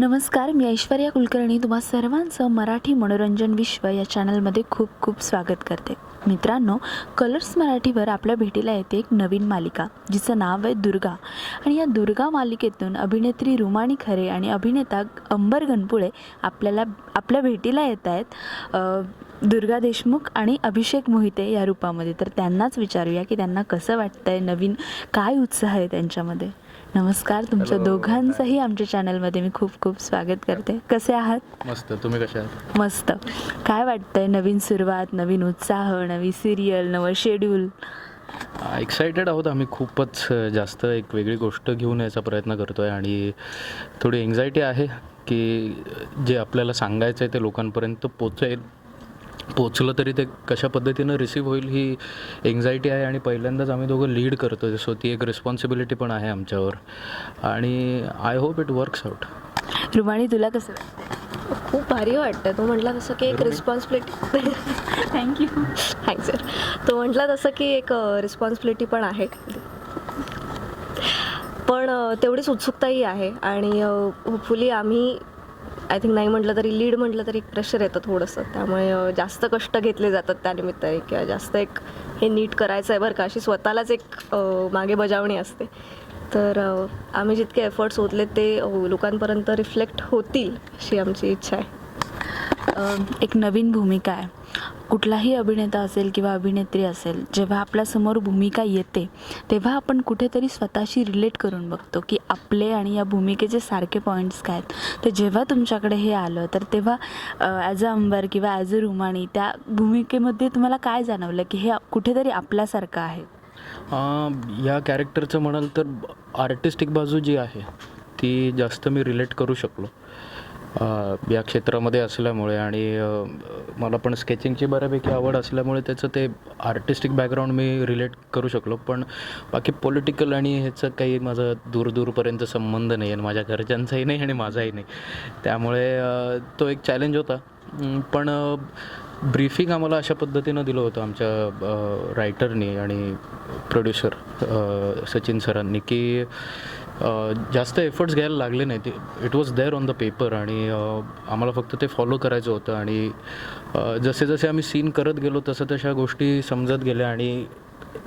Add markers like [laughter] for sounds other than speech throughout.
नमस्कार मी ऐश्वर्या कुलकर्णी तुम्हा सर्वांचं मराठी मनोरंजन विश्व या चॅनलमध्ये खूप खूप स्वागत करते. मित्रांनो कलर्स मराठीवर आपल्या भेटीला येते एक नवीन मालिका जिचं नाव आहे दुर्गा. आणि या दुर्गा मालिकेतून अभिनेत्री रुमाणी खरे आणि अभिनेता अंबर गणपुळे आपल्याला आपल्या भेटीला येत आहेत दुर्गा देशमुख आणि अभिषेक मोहिते या रूपामध्ये. तर त्यांनाच विचारूया की त्यांना कसं वाटतंय नवीन काय उत्साह आहे त्यांच्यामध्ये? नमस्कार तुमच्या. दोघांचंही आमच्या चॅनलमध्ये मी खूप खूप स्वागत करते. कसे आहात? मस्त. तुम्ही कशा आहात? मस्त. काय वाटतंय नवीन सुरुवात नवीन उत्साह नवी सिरियल नवं शेड्यूल एक्सायटेड आहोत आम्ही खूपच. जास्त एक वेगळी गोष्ट घेऊन यायचा प्रयत्न करतो आहे आणि थोडी एन्झायटी आहे की जे आपल्याला सांगायचं आहे ते लोकांपर्यंत पोचेल. पोचलं तरी ते कशा पद्धतीनं रिसीव होईल ही एन्झायटी आहे आणि पहिल्यांदाच आम्ही दोघं लीड करतो सो ती एक रिस्पॉन्सिबिलिटी पण आहे आमच्यावर. आणि I hope it works out Rumani तुला कसं खूप भारी वाटतं. तो म्हटला तसं की एक रिस्पॉन्सिबिलिटी थँक्यू थँक्स सर तो म्हटला तसं की एक रिस्पॉन्सिबिलिटी पण आहे. पण तेवढीच उत्सुकताही आहे. आणि होपफुली आम्ही आय थिंक नाही म्हटलं तरी लीड म्हटलं तरी एक प्रेशर येतं थोडंसं. त्यामुळे जास्त कष्ट घेतले जातात त्यानिमित्ताने किंवा जास्त एक हे नीट करायचं आहे बरं का. अशी स्वतःलाच एक मागे बजावणी असते. तर आम्ही जितके एफर्ट्स ओतले ते लोकांपर्यंत रिफ्लेक्ट होतील अशी आमची इच्छा आहे. एक नवीन भूमिका आहे. कुठलाही अभिनेता असेल किंवा अभिनेत्री असेल जेव्हा आपल्यासमोर भूमिका येते तेव्हा आपण कुठेतरी स्वतःशी रिलेट करून बघतो की आपले आणि या भूमिकेचे सारखे पॉईंट्स काय आहेत. तर जेव्हा तुमच्याकडे हे आलं तर तेव्हा ॲज अ अंबर किंवा ॲज अ रुमाणी त्या भूमिकेमध्ये तुम्हाला काय जाणवलं की हे कुठेतरी आपल्यासारखं आहे? या कॅरेक्टरचं म्हणाल तर आर्टिस्टिक बाजू जी आहे ती जास्त मी रिलेट करू शकलो. या क्षेत्रामध्ये असल्यामुळे आणि मला पण स्केचिंगची बऱ्यापैकी आवड असल्यामुळे त्याचं ते आर्टिस्टिक बॅकग्राऊंड मी रिलेट करू शकलो. पण बाकी पॉलिटिकल आणि ह्याचं काही माझं दूरदूरपर्यंत संबंध नाही आणि माझ्या घरच्यांचाही नाही आणि माझाही नाही. त्यामुळे तो एक चॅलेंज होता. पण ब्रीफिंग आम्हाला अशा पद्धतीनं दिलं होतं आमच्या रायटरनी आणि प्रोड्युसर सचिन सरांनी की जास्त एफर्ट्स घ्यायला लागले नाही ते it was there on the paper आणि आम्हाला फक्त ते फॉलो करायचं होतं आणि जसे जसे आम्ही सीन करत गेलो तसं तशा गोष्टी समजत गेल्या आणि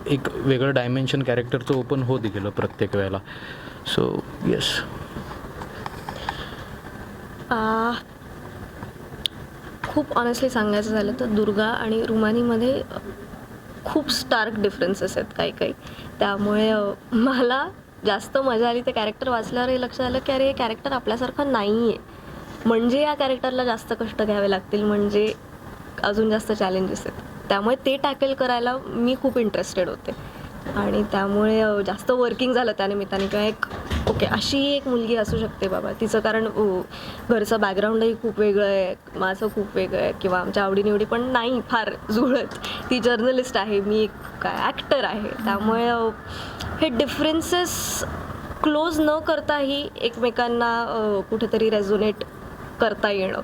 एक वेगळं डायमेन्शन कॅरेक्टरचं ओपन होत गेलं प्रत्येक वेळेला. सो येस खूप ऑनेस्टली सांगायचं झालं तर दुर्गा आणि रुमानीमध्ये खूप स्टार्क डिफरन्सेस आहेत काही काही त्यामुळे मला जास्त मजा आली ते कॅरेक्टर वाचल्यावर हे लक्षात आलं की अरे हे कॅरेक्टर आपल्यासारखं नाही आहे म्हणजे या कॅरेक्टरला जास्त कष्ट घ्यावे लागतील म्हणजे अजून जास्त चॅलेंजेस आहेत. त्यामुळे ते टॅकल करायला मी खूप इंटरेस्टेड होते. आणि त्यामुळे जास्त वर्किंग झालं त्यानिमित्ताने किंवा एक ओके अशी एक मुलगी असू शकते बाबा. तिचं कारण घरचं बॅकग्राऊंडही खूप वेगळं आहे. माझं खूप वेगळं आहे. किंवा आमच्या आवडीनिवडी पण नाही फार जुळत. ती जर्नलिस्ट आहे मी एक काय ॲक्टर आहे. त्यामुळे हे डिफरन्सेस क्लोज न करताही एकमेकांना कुठेतरी रेझोनेट करता येणं.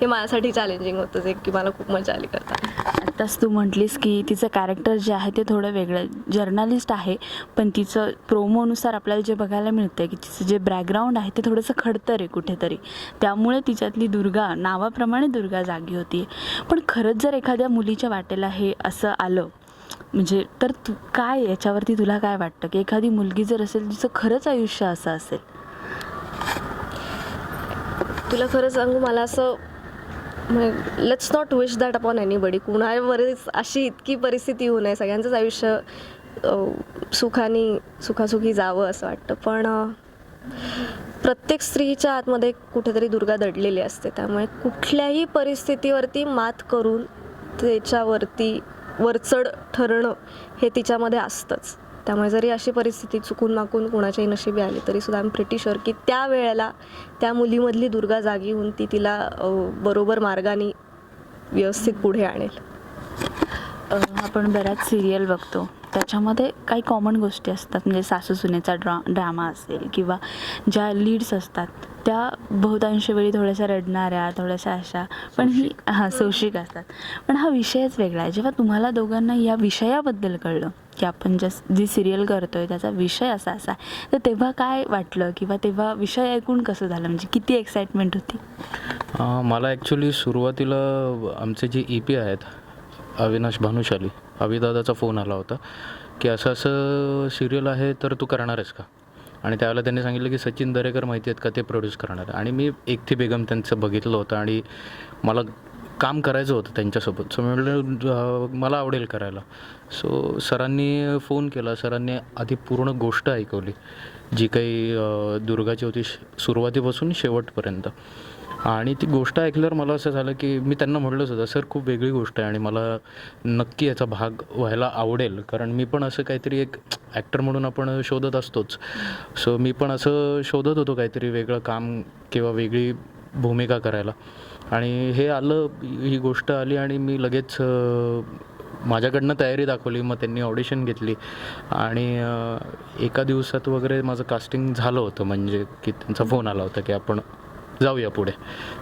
हे माझ्यासाठी चॅलेंजिंग होतं जे की मला खूप मजा आली करताना. आत्ताच तू म्हटलीस की तिचं कॅरेक्टर जे आहे ते थोडं वेगळं. जर्नलिस्ट आहे पण तिचं प्रोमोनुसार आपल्याला जे बघायला मिळतं की तिचं जे बॅकग्राऊंड आहे ते थोडंसं खडतर आहे कुठेतरी. त्यामुळे तिच्यातली दुर्गा नावाप्रमाणे दुर्गा जागी होती. पण खरंच जर एखाद्या मुलीच्या वाटेला हे असं आलं म्हणजे तर तू काय याच्यावरती तुला काय वाटतं? की एखादी मुलगी जर असेल तिचं खरंच आयुष्य असं असेल? तुला खरं सांगू मला असं let's not wish that upon anybody कुणावरच अशी इतकी परिस्थिती होऊ नये. सगळ्यांचंच आयुष्य सुखानी सुखासुखी जावं असं वाटतं. पण प्रत्येक स्त्रीच्या आतमध्ये कुठेतरी दुर्गा दडलेली असते. त्यामुळे कुठल्याही परिस्थितीवरती मात करून त्याच्यावरती वरचढ ठरणं हे तिच्यामध्ये असतंच. त्यामुळे जरी अशी परिस्थिती चुकून माकून कुणाच्याही नशिबी आली तरी सुद्धा आय प्रिटी शुअर की त्या वेळेला त्या मुलीमधली दुर्गा जागी होऊन ती तिला बरोबर मार्गाने व्यवस्थित पुढे आणेल. आपण बऱ्याच सिरियल बघतो. त्याच्यामध्ये काही कॉमन गोष्टी असतात. म्हणजे सासू सुनेचा ड्रा ड्रामा असेल किंवा ज्या लीड्स असतात त्या बहुतांश वेळी थोड्याशा रडणाऱ्या थोड्याशा अशा पण ही हां सौशिक असतात. पण हा विषयच वेगळा आहे. जेव्हा तुम्हाला दोघांना या विषयाबद्दल कळलं की आपण जस जी सिरियल करतोय त्याचा विषय असा असा आहे तर तेव्हा काय वाटलं? किंवा तेव्हा विषय ऐकून कसं झालं? म्हणजे किती एक्साइटमेंट होती? मला ॲक्च्युली सुरुवातीला आमचे जे ई पी आहेत अविनाश भानुशाली अविदादाचा फोन आला होता की असं असं सिरियल आहे तर तू करणार आहेस का? आणि त्यावेळेला त्यांनी सांगितलं की सचिन दरेकर माहिती आहेत का ते प्रोड्यूस करणार आणि मी एकथी बेगम त्यांचं बघितलं होतं आणि मला काम करायचं होतं त्यांच्यासोबत. सो मी म्हटलं मला आवडेल करायला. सो सरांनी फोन केला. सरांनी आधी पूर्ण गोष्ट ऐकवली जी काही दुर्गाची होती श- सुरुवातीपासून शेवटपर्यंत. आणि ती गोष्ट ऐकल्यावर मला असं झालं की मी त्यांना म्हटलंच होतं सर खूप वेगळी गोष्ट आहे आणि मला नक्की याचा भाग व्हायला आवडेल. कारण मी पण असं काहीतरी एक ॲक्टर म्हणून आपण शोधत असतोच. सो मी पण असं शोधत होतो काहीतरी वेगळं काम किंवा वेगळी भूमिका करायला. आणि हे आलं ही गोष्ट आली आणि मी लगेच माझ्याकडनं तयारी दाखवली मग त्यांनी ऑडिशन घेतली. आणि एका दिवसात वगैरे माझं कास्टिंग झालं होतं म्हणजे की त्यांचा फोन आला होता की आपण जाऊया पुढे.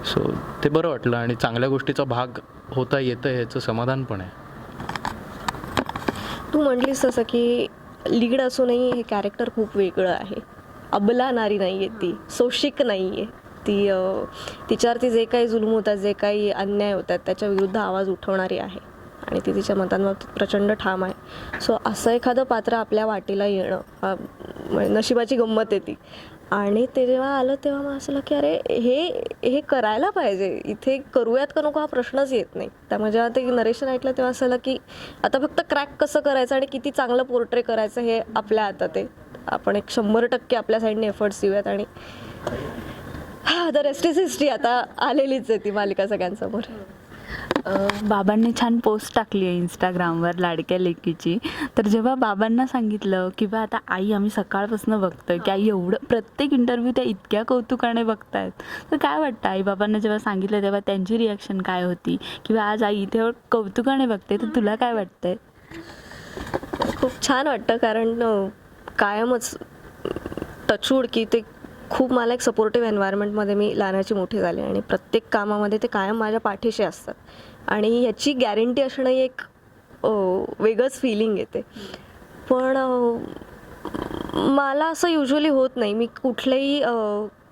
सो ते बरं वाटलं आणि चांगल्या गोष्टीचा भाग होता येतं ह्याचं समाधान पण आहे. तू म्हटलीस तसं की लीड असूनही हे कॅरेक्टर खूप वेगळं आहे. अबला नारी नाही आहे ती सोशिक नाही आहे ती तिच्यावरती जे काही जुलूम होतात जे काही अन्याय होतात त्याच्या विरुद्ध आवाज उठवणारी आहे. आणि ती तिच्या मतांबाबतीत प्रचंड ठाम आहे. सो असं एखादं पात्र आपल्या वाटेला येणं म्हणजे नशिबाची गंमत आहे ती. आणि ते जेव्हा आलं तेव्हा मला असं की अरे हे हे करायला पाहिजे. इथे करूयात का नको हा प्रश्नच येत नाही. त्यामुळे जेव्हा ते नरेशन ऐकलं तेव्हा असं आलं की आता फक्त क्रॅक कसं करायचं आणि किती चांगलं पोर्ट्रे करायचं हे आपल्या हातात आहे. आपण एक शंभर टक्के आपल्या साईडने एफर्ट्स देऊयात आणि हा द रेस्ट इज हिस्ट्री आता आलेलीच आहे ती मालिका सगळ्यांसमोर. बाबांनी छान पोस्ट टाकली आहे इंस्टाग्रामवर लाडक्या लेकीची. तर जेव्हा बाबांना सांगितलं की बा आता आई आम्ही सकाळपासून बघतोय की आई एवढं प्रत्येक इंटरव्ह्यू त्या इतक्या कौतुकाने बघतायत. तर काय वाटतं आई बाबांना जेव्हा सांगितलं तेव्हा त्यांची रिॲक्शन काय होती? किंवा आज आई इथे कौतुकाने बघते तर तुला काय वाटतंय? खूप छान वाटतं कारण कायमच टचूड की ते खूप मला एक सपोर्टिव्ह एन्व्हायरमेंटमध्ये मी लहानाची मोठी झाले आणि प्रत्येक कामामध्ये ते कायम माझ्या पाठीशी असतात. आणि याची गॅरंटी असणं ही एक वेगळंच फिलिंग येते. पण मला असं युजली होत नाही. मी कुठलेही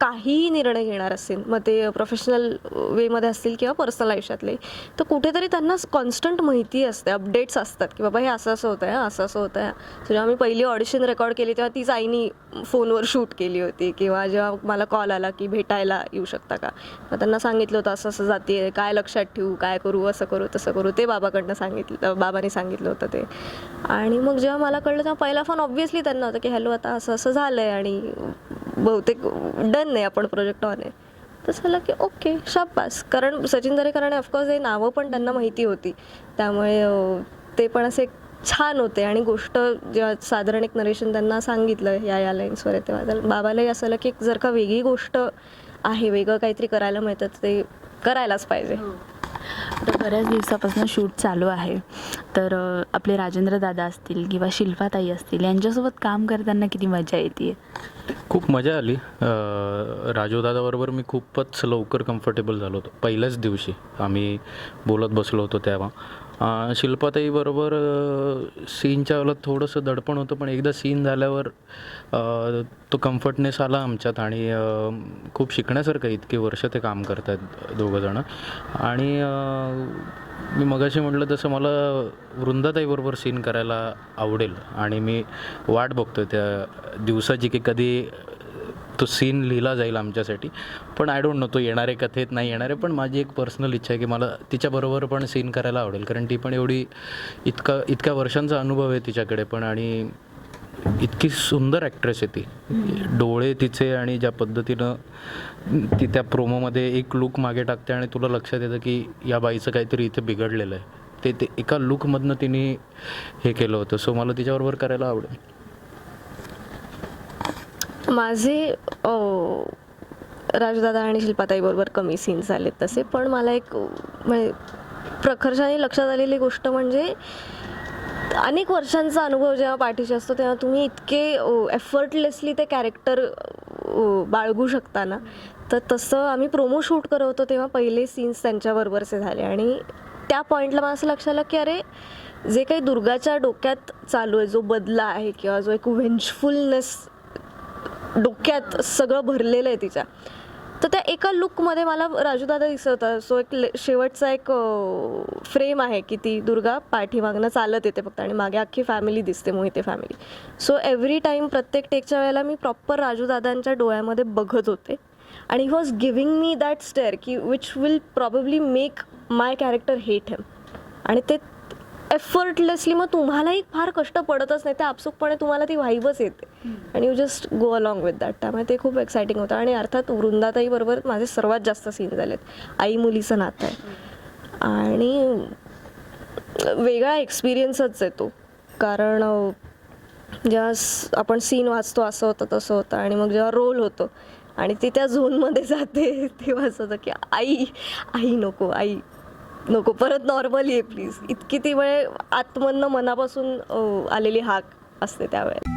काहीही निर्णय घेणार असेल मग ते प्रोफेशनल वेमध्ये असतील किंवा पर्सनल आयुष्यातले तर कुठेतरी त्यांना कॉन्स्टंट माहिती असते अपडेट्स असतात की बाबा हे असं असं होतं आहे असं असं होतं आहे जेव्हा मी पहिली ऑडिशन रेकॉर्ड केली तेव्हा तीच आईनी फोनवर शूट केली होती किंवा जेव्हा मला कॉल आला की भेटायला येऊ शकता का? मग त्यांना सांगितलं होतं असं असं जाते काय लक्षात ठेवू काय करू असं करू तसं करू ते बाबाकडनं सांगितलं बाबाने सांगितलं होतं ते. आणि मग जेव्हा मला कळलं तेव्हा पहिला फोन ऑब्व्हियसली त्यांना होतं की हॅलो आता असं असं झालं आहे आणि बहुतेक डन नाही आपण प्रोजेक्ट ऑन आहे. तर झालं की ओके शाबास. कारण सचिन दरेकरांनी ऑफकोर्स हे नावं पण त्यांना माहिती होती. त्यामुळे ते पण असे छान होते आणि गोष्ट जेव्हा साधारण एक नरेशन त्यांना सांगितलं या या लाईन्सवर आहे तेव्हा. तर बाबालाही असं की जर का वेगळी गोष्ट आहे वेगळं काहीतरी करायला मिळतं ते करायलाच पाहिजे. हो. आता बऱ्याच दिवसापासून शूट चालू आहे. तर आपले राजेंद्र दादा असतील किंवा शिल्पाताई असतील यांच्यासोबत काम करताना किती मजा येते खूप मजा आली. अं, राजूदादाबरोबर मी खूपच लवकर कम्फर्टेबल झालो होतो. पहिल्याच दिवशी आम्ही बोलत बसलो होतो तेव्हा. शिल्पाताईबरोबर सीनच्या वेळेला थोडंसं दडपण होतं पण एकदा सीन झाल्यावर तो कम्फर्टनेस आला आमच्यात आणि खूप शिकण्यासारखं इतकी इतके वर्ष ते काम करत आहेत दोघंजणं आणि मी मगाशी म्हटलं तसं मला वृंदाताईबरोबर सीन करायला आवडेल आणि मी वाट बघतो त्या दिवसाची की कधी तो सीन लिहिला जाईल आमच्यासाठी. पण आय डोंट नो तो येणारे कथेत नाही येणारे पण माझी एक पर्सनल इच्छा आहे की मला तिच्याबरोबर पण सीन करायला आवडेल. कारण ती पण एवढी इतका इतक्या वर्षांचा अनुभव आहे तिच्याकडे पण आणि इतकी सुंदर ॲक्ट्रेस आहे ती. डोळे तिचे आणि ज्या पद्धतीनं ती त्या प्रोमोमध्ये एक लुक मागे टाकते आणि तुला लक्षात येतं की या बाईचं काहीतरी इथे बिघडलेलं आहे. ते ते एका लुकमधनं तिने हे केलं होतं. सो मला तिच्याबरोबर करायला आवडेल. माझे राजदादा आणि शिल्पाताई बरोबर कमी सीन्स झालेत तसे. पण मला एक म्हणजे प्रखर्षाने लक्षात आलेली गोष्ट म्हणजे अनेक वर्षांचा अनुभव जेव्हा पाठीशी असतो तेव्हा तुम्ही इतके एफर्टलेसली ते कॅरेक्टर बाळगू शकता ना. तर तसं आम्ही प्रोमो शूट करत होतो तेव्हा पहिले सीन्स त्यांच्याबरोबरचे झाले. आणि त्या पॉईंटला मला असं लक्षात आलं की अरे जे काही दुर्गाच्या डोक्यात चालू आहे जो बदला आहे किंवा जो एक वेंचफुलनेस डोक्यात सगळं भरलेलं आहे तिच्या. तर त्या एका लुकमध्ये मला राजूदादा दिसत होता. सो एक ले- शेवटचा एक फ्रेम आहे की ती दुर्गा पाठीमागनं चालत येते फक्त आणि मागे अख्खी फॅमिली दिसते Mohite family so every time प्रत्येक टेकच्या वेळेला मी प्रॉपर राजूदादांच्या डोळ्यामध्ये बघत होते. आणि he was giving me that stare की which will probably make my character hate him आणि ते एफर्टलेसली मग तुम्हालाही फार कष्ट पडतच नाही ते आपसुकपणे तुम्हाला ती वाईबच येते. आणि you just go along with that त्यामुळे ते खूप एक्साइटिंग होतं. आणि अर्थात वृंदाताई बरोबर माझे सर्वात जास्त सीन झालेत. आई मुलीचं नातं आहे. आणि वेगळा एक्सपिरियन्सच आहे तो कारण जेव्हा आपण सीन वाचतो असं होतं तसं होतं. आणि मग जेव्हा रोल होतो आणि ती त्या झोनमध्ये जाते [laughs] तेव्हा असं होतं की आई आई नको आई. नको परत नॉर्मल ये प्लीज इतकी ती वेळ आतमधनं मनापासून आलेली हाक असते त्यावेळेस